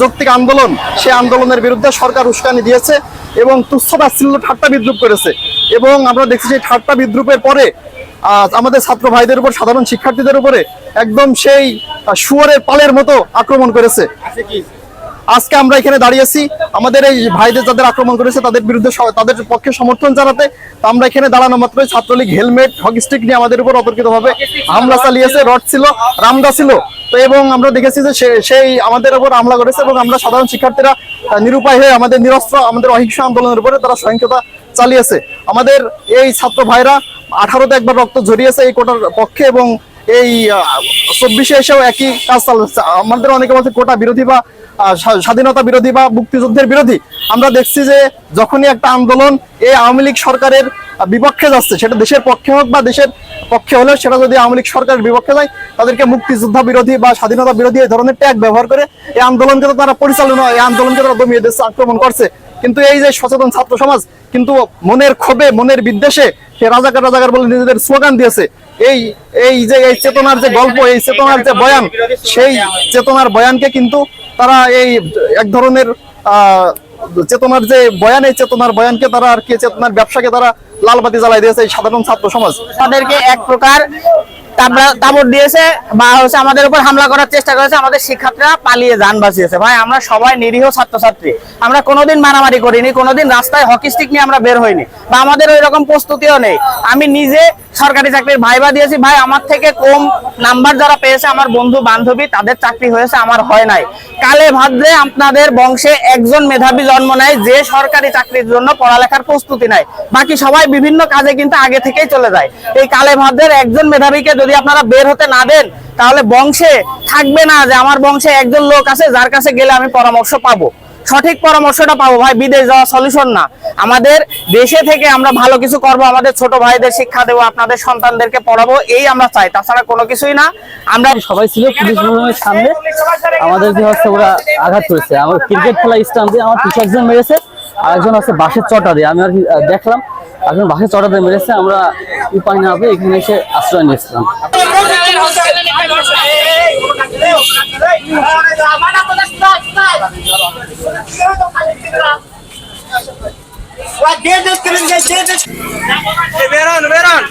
যৌক্তিক আন্দোলন, সেই আন্দোলনের বিরুদ্ধে সরকার উস্কানি দিয়েছে এবং তুচ্ছ তাচ্ছিল্য ঠাট্টা বিদ্রুপ করেছে। এবং আমরা দেখছি যে ঠাট্টা বিদ্রুপের পরে আমাদের ছাত্র ভাইদের উপর, সাধারণ শিক্ষার্থীদের উপরে একদম সেই শুয়োরের পালের মতো আক্রমণ করেছে। আজকে আমরা এখানে দাঁড়িয়েছি আমাদের এই ভাইদের যাদের আক্রমণ করেছে, তাদের বিরুদ্ধে তাদের পক্ষে সমর্থন জানাতে আমরা এখানে দাঁড়ানো মাত্রই ছাত্রলীগ হেলমেট, হকি স্টিক নিয়ে আমাদের উপর অতর্কিত ভাবে হামলা চালিয়েছে, রড ছিল, রামদা ছিল। তো এবং আমরা দেখেছি যে সেই আমাদের উপর হামলা করেছে এবং আমরা সাধারণ শিক্ষার্থীরা নিরুপায় হয়ে আমাদের নিরস্ত্র, আমাদের অহিংস আন্দোলনের উপরে তারা সহিংসতা চালিয়েছে। আমাদের এই ছাত্র ভাইরা আঠারোতে একবার রক্ত ঝরিয়েছে এই কোটার পক্ষে এবং এই চব্বিশে এসেও একই কাজ চালাচ্ছে। আমাদের অনেকে বলছে কোটা বিরোধী বা স্বা- স্বাধীনতা বিরোধী বা মুক্তিযুদ্ধের বিরোধী। আমরা দেখছি যে যখনই একটা আন্দোলন এই আওয়ামী লীগ সরকারের বিপক্ষে যাচ্ছে সেটা দেশের পক্ষে হোক বা দেশের পক্ষে হলেও সেটা যদি আওয়ামী লীগ সরকারের বিপক্ষে যায় তাদেরকে মুক্তিযোদ্ধা বিরোধী বা স্বাধীনতা বিরোধী এই ধরনের ট্যাগ ব্যবহার করে এই আন্দোলনকে তো তারা পরিচালনা এই আন্দোলনকে তারা দমিয়ে দিচ্ছে আক্রমণ করছে। কিন্তু এই যে সচেতন ছাত্র সমাজ কিন্তু মনের ক্ষোভে মনের বিদ্বেষে সে রাজাকার রাজাকার বলে নিজেদের স্লোগান দিয়েছে। এই এই যে এই চেতনার যে গল্প এই চেতনার যে বয়ান সেই চেতনার বয়ানকে কিন্তু তারা এই এক ধরনের আহ, চেতনার যে বয়ান, এই চেতনার বয়ানকে তারা আর কি, চেতনার ব্যবসাকে তারা লালবাতি জ্বালাই দিয়েছে এই সাধারণ ছাত্র সমাজ। তাদেরকে এক প্রকার বা হচ্ছে আমাদের উপর হামলা করার চেষ্টা করেছে, আমাদের শিক্ষার্থীরা পালিয়ে যান বাঁচিয়েছে। ভাই, আমরা সবাই নিরীহ ছাত্রছাত্রী। আমরা কোনোদিন মারামারি করিনি, কোনোদিন রাস্তায় হকি স্টিক নিয়ে আমরা বের হইনি বা আমাদের প্রস্তুতিও নেই। আমি নিজে সরকারি চাকরির ভাইবা দিয়েছি। ভাই, আমার থেকে কম নাম্বার যারা পেয়েছে আমার বন্ধু বান্ধবী, তাদের চাকরি হয়েছে, আমার হয় নাই। কালে ভাদ্রে আপনাদের বংশে একজন মেধাবী জন্ম নেয়, যে সরকারি চাকরির জন্য পড়ালেখার প্রস্তুতি নেয়। বাকি সবাই বিভিন্ন কাজে কিন্তু আগে থেকেই চলে যায়। এই কালে ভাদ্রের একজন মেধাবীকে যদি আপনারা বের হতে না দেন, তাহলে বংশে থাকবে না যে আমার বংশে একজন লোক আছে, যার কাছে গেলে আমি পরামর্শ পাবো। সঠিক পরামর্শটা পাবো ভাই বিদেশ যাওয়া সলিউশন না আমাদের দেশে থেকে আমরা ভালো কিছু করব আমাদের ছোট ভাইদের শিক্ষা দেবো আপনাদের সন্তানদেরকে পড়াবো এই আমরা চাই তাছাড়া কোনো কিছুই না আমরা সবাই ছিল পুলিশ ভবনের সামনে আমাদের যে হচ্ছে ওরা আঘাত করেছে আমার ক্রিকেট খেলা স্টাম্প দিয়ে আমার পিছু একজন মেরেছে আর একজন হচ্ছে বাসের চটা দিয়ে আমি আর কি দেখলাম একজন বাসের চটা দিয়ে মেরেছে আমরা উপায় না হবে এখানে এসে আশ্রয় নিয়েছিলাম Primeiro ano, primeiro ano.